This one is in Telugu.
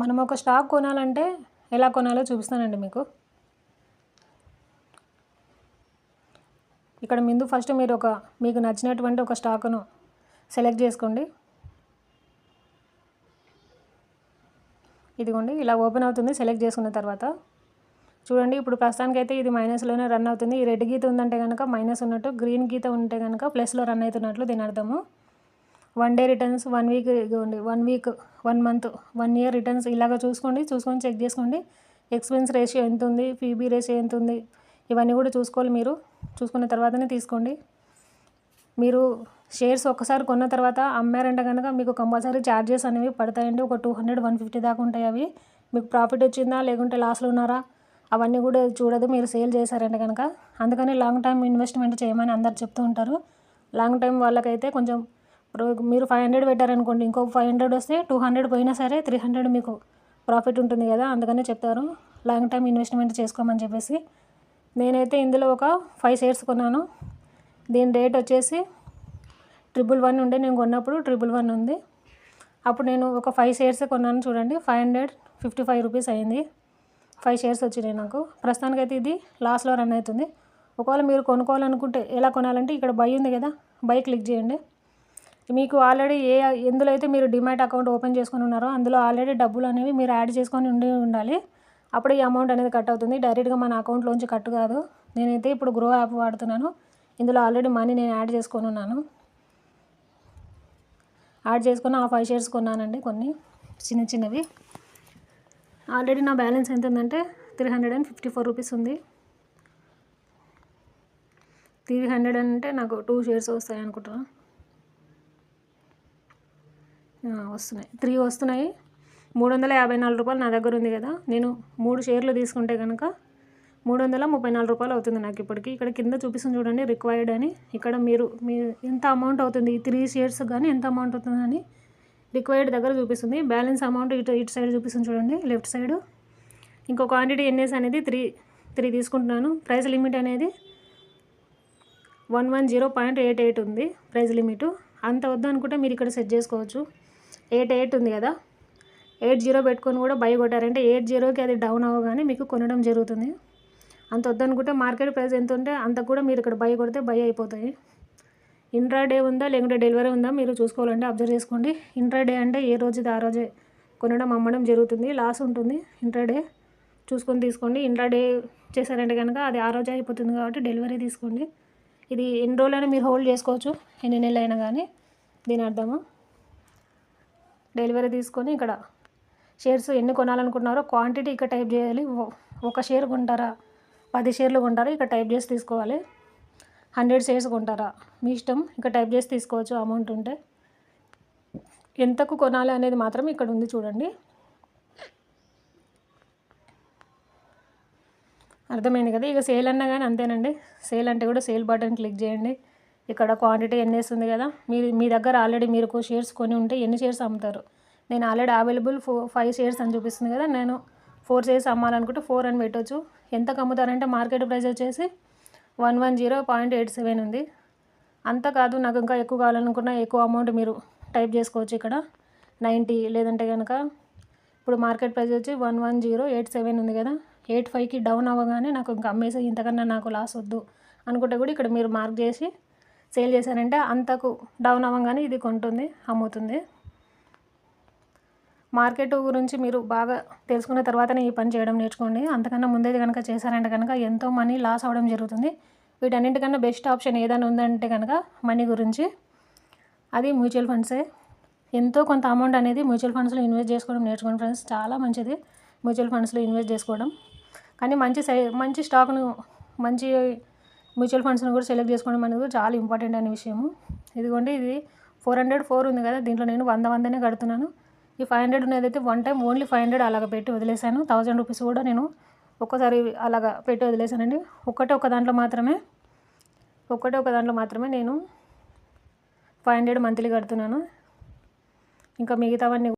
మనం ఒక స్టాక్ కొనాలంటే ఎలా కొనాలో చూపిస్తానండి మీకు. ఇక్కడ ముందు ఫస్ట్ మీరు ఒక మీకు నచ్చినటువంటి ఒక స్టాకును సెలెక్ట్ చేసుకోండి. ఇదిగోండి ఇలా ఓపెన్ అవుతుంది సెలెక్ట్ చేసుకున్న తర్వాత. చూడండి ఇప్పుడు ప్రస్తుతానికి అయితే ఇది మైనస్లోనే రన్ అవుతుంది. ఈ రెడ్ గీత ఉందంటే కనుక మైనస్ ఉన్నట్టు గ్రీన్ గీత ఉంటే కనుక ప్లస్లో రన్ అవుతున్నట్లు దీని అర్థము. One day returns one week ఇదిగోండి one week one month one year returns ఇలాగ చూసుకోండి చూసుకొని చెక్ చేసుకోండి. ఎక్స్పెన్స్ రేషియో ఎంత ఉంది పీబీ రేషియో ఎంత ఉంది ఇవన్నీ కూడా చూసుకోవాలి మీరు. చూసుకున్న తర్వాతనే తీసుకోండి. మీరు షేర్స్ ఒక్కసారి కొన్న తర్వాత అమ్మారంటే కనుక మీకు కంపల్సరీ ఛార్జెస్ అనేవి పడతాయండి. ఒక టూ హండ్రెడ్ వన్ ఫిఫ్టీ దాకా ఉంటాయి అవి. మీకు ప్రాఫిట్ వచ్చిందా లేకుంటే లాస్లో ఉన్నారా అవన్నీ కూడా చూడదు. మీరు సేల్ చేశారంటే కనుక అందుకని లాంగ్ టైం ఇన్వెస్ట్మెంట్ చేయమని అందరు చెప్తూ ఉంటారు. లాంగ్ టైం వాళ్ళకైతే కొంచెం మీరు ఫైవ్ హండ్రెడ్ పెట్టారనుకోండి ఇంకో ఫైవ్ హండ్రెడ్ వస్తే టూ హండ్రెడ్ పోయినా సరే త్రీ హండ్రెడ్ మీకు ప్రాఫిట్ ఉంటుంది కదా అందుకనే చెప్తారు. లాంగ్ టైం ఇన్వెస్ట్మెంట్ చేసుకోమని చెప్పేసి. నేనైతే ఇందులో ఒక ఫైవ్ షేర్స్ కొన్నాను. దీని రేట్ వచ్చేసి ట్రిపుల్ వన్ ఉండే నేను కొన్నప్పుడు ట్రిపుల్ వన్ ఉంది. అప్పుడు నేను ఒక ఫైవ్ షేర్స్ కొన్నాను చూడండి five hundred fifty five rupees అయింది. ఫైవ్ షేర్స్ వచ్చినాయి నాకు. ప్రస్తుతానికైతే ఇది లాస్ట్లో రన్ అవుతుంది. ఒకవేళ మీరు కొనుక్కోవాలనుకుంటే ఎలా కొనాలంటే ఇక్కడ బై ఉంది కదా బై క్లిక్ చేయండి. మీకు ఆల్రెడీ ఏ ఎందులో అయితే మీరు డిమాట్ అకౌంట్ ఓపెన్ చేసుకొని ఉన్నారో అందులో ఆల్రెడీ డబ్బులు అనేవి మీరు యాడ్ చేసుకొని ఉండి ఉండాలి. అప్పుడు ఈ అమౌంట్ అనేది కట్ అవుతుంది. డైరెక్ట్గా మన అకౌంట్లోంచి కట్ కాదు. నేనైతే ఇప్పుడు గ్రో యాప్ వాడుతున్నాను. ఇందులో ఆల్రెడీ మనీ నేను యాడ్ చేసుకొని ఉన్నాను. యాడ్ చేసుకుని ఆ ఫైవ్ షేర్స్ కొన్నానండి కొన్ని చిన్న చిన్నవి. ఆల్రెడీ నా బ్యాలెన్స్ ఎంత ఉందంటే three hundred and fifty four rupees ఉంది. త్రీ హండ్రెడ్ అంటే నాకు టూ షేర్స్ వస్తాయి అనుకుంటున్నాను వస్తున్నాయి. త్రీ వస్తున్నాయి. మూడు వందల యాభై నాలుగు రూపాయలు నా దగ్గర ఉంది కదా. నేను మూడు షేర్లు తీసుకుంటే కనుక మూడు వందల ముప్పై నాలుగు రూపాయలు అవుతుంది నాకు ఇప్పటికి. ఇక్కడ కింద చూపిస్తుంది చూడండి రిక్వైర్డ్ అని. ఇక్కడ మీరు మీ ఎంత అమౌంట్ అవుతుంది? ఈ త్రీ షేర్స్ కానీ ఎంత అమౌంట్ అవుతుందని రిక్వైర్డ్ దగ్గర చూపిస్తుంది. బ్యాలెన్స్ అమౌంట్ ఇటు ఇటు సైడ్ చూపిస్తుంది చూడండి లెఫ్ట్ సైడ్ ఇంకో క్వాంటిటీ ఎన్ఎస్ అనేది త్రీ త్రీ తీసుకుంటున్నాను. ప్రైస్ లిమిట్ అనేది one one zero point eight eight ఉంది. ప్రైస్ లిమిట్ అంత వద్దు అనుకుంటే మీరు ఇక్కడ సెట్ చేసుకోవచ్చు. ఎయిట్ ఎయిట్ ఉంది కదా? ఎయిట్ జీరో పెట్టుకొని కూడా బై కొట్టారంటే ఎయిట్ జీరోకి అది డౌన్ అవ్వగానే మీకు కొనడం జరుగుతుంది. అంత వద్దనుకుంటే మార్కెట్ ప్రైస్ ఎంత ఉంటే అంత కూడా మీరు ఇక్కడ బై కొడితే బై అయిపోతాయి. ఇంట్రా డే ఉందా లేకుంటే డెలివరీ ఉందా మీరు చూసుకోవాలంటే అబ్జర్వ్ చేసుకోండి. ఇంట్రా డే అంటే ఏ రోజుది ఆ రోజే కొనడం అమ్మడం జరుగుతుంది. లాస్ ఉంటుంది ఇంట్రా డే చూసుకొని తీసుకోండి. ఇంట్రా డే చేశారంటే కనుక అది ఆ రోజే అయిపోతుంది కాబట్టి డెలివరీ తీసుకోండి. ఇది ఎన్ని రోజులైనా మీరు హోల్డ్ చేసుకోవచ్చు. ఎన్ని నెలలు అయినా కానీ. దీని అర్థము? డెలివరీ తీసుకొని ఇక్కడ షేర్స్ ఎన్ని కొనాలనుకుంటున్నారో క్వాంటిటీ ఇక్కడ టైప్ చేయాలి. ఒక షేర్ కొంటారా? పది షేర్లు కొంటారా? ఇక్కడ టైప్ చేసి తీసుకోవాలి. హండ్రెడ్ షేర్స్ కొంటారా? మీ ఇష్టం. ఇక్కడ టైప్ చేసి తీసుకోవచ్చు అమౌంట్ ఉంటే. ఎంతకు కొనాలి అనేది మాత్రం ఇక్కడ ఉంది చూడండి. అర్థమైంది కదా? ఇక సేల్ అన్నా కానీ అంతేనండి. సేల్ అంటే కూడా సేల్ బటన్ క్లిక్ చేయండి. ఇక్కడ క్వాంటిటీ ఎన్ని వేస్తుంది కదా? మీ మీ దగ్గర ఆల్రెడీ మీరు షేర్స్ కొని ఉంటే ఎన్ని షేర్స్ అమ్ముతారు? నేను already available four five shares అని చూపిస్తుంది కదా? నేను ఫోర్ షేర్స్ అమ్మాలనుకుంటే ఫోర్ అని పెట్టవచ్చు ఎంతకు అమ్ముతారంటే మార్కెట్ ప్రైస్ వచ్చేసి one one zero point eight seven ఉంది. అంత కాదు నాకు ఇంకా ఎక్కువ కావాలనుకున్న ఎక్కువ అమౌంట్ మీరు టైప్ చేసుకోవచ్చు ఇక్కడ. నైంటీ లేదంటే కనుక ఇప్పుడు మార్కెట్ ప్రైస్ వచ్చి one one zero eight seven ఉంది కదా? ఎయిట్ ఫైవ్కి డౌన్ అవ్వగానే నాకు ఇంకా అమ్మేసి ఇంతకన్నా నాకు లాస్ వద్దు అనుకుంటే కూడా ఇక్కడ మీరు మార్క్ చేసి సేల్ చేశారంటే అంతకు డౌన్ అవ్వగానే ఇది కొంటుంది అమ్ముతుంది. మార్కెట్ గురించి మీరు బాగా తెలుసుకున్న తర్వాతనే ఈ పని చేయడం నేర్చుకోండి. అంతకన్నా ముందేది కనుక చేశారంటే కనుక ఎంతో మనీ లాస్ అవ్వడం జరుగుతుంది. వీటన్నింటికన్నా బెస్ట్ ఆప్షన్ ఏదైనా ఉందంటే కనుక మనీ గురించి. అది మ్యూచువల్ ఫండ్సే. ఎంతో కొంత అమౌంట్ అనేది మ్యూచువల్ ఫండ్స్లో ఇన్వెస్ట్ చేసుకోవడం నేర్చుకోండి ఫ్రెండ్స్. చాలా మంచిది మ్యూచువల్ ఫండ్స్లో ఇన్వెస్ట్ చేసుకోవడం. కానీ మంచి సై మంచి స్టాక్ను మంచి మ్యూచువల్ ఫండ్స్ని కూడా సెలెక్ట్ చేసుకోవడం అనేది చాలా ఇంపార్టెంట్ అనే విషయము. ఇదిగోండి ఇది ఫోర్ హండ్రెడ్ ఫోర్ ఉంది కదా దీంట్లో నేను వంద వందనే కడుతున్నాను. ఈ ఫైవ్ హండ్రెడ్ ఉన్నది అయితే one time only five hundred అలాగ పెట్టి వదిలేశాను. థౌజండ్ రూపీస్ కూడా నేను ఒక్కసారి అలాగా పెట్టి వదిలేశానండి. ఒక్కటే ఒక దాంట్లో మాత్రమే ఒక్కటే ఒక దాంట్లో మాత్రమే నేను ఫైవ్ హండ్రెడ్ మంత్లీ కడుతున్నాను. ఇంకా మిగతావన్నీ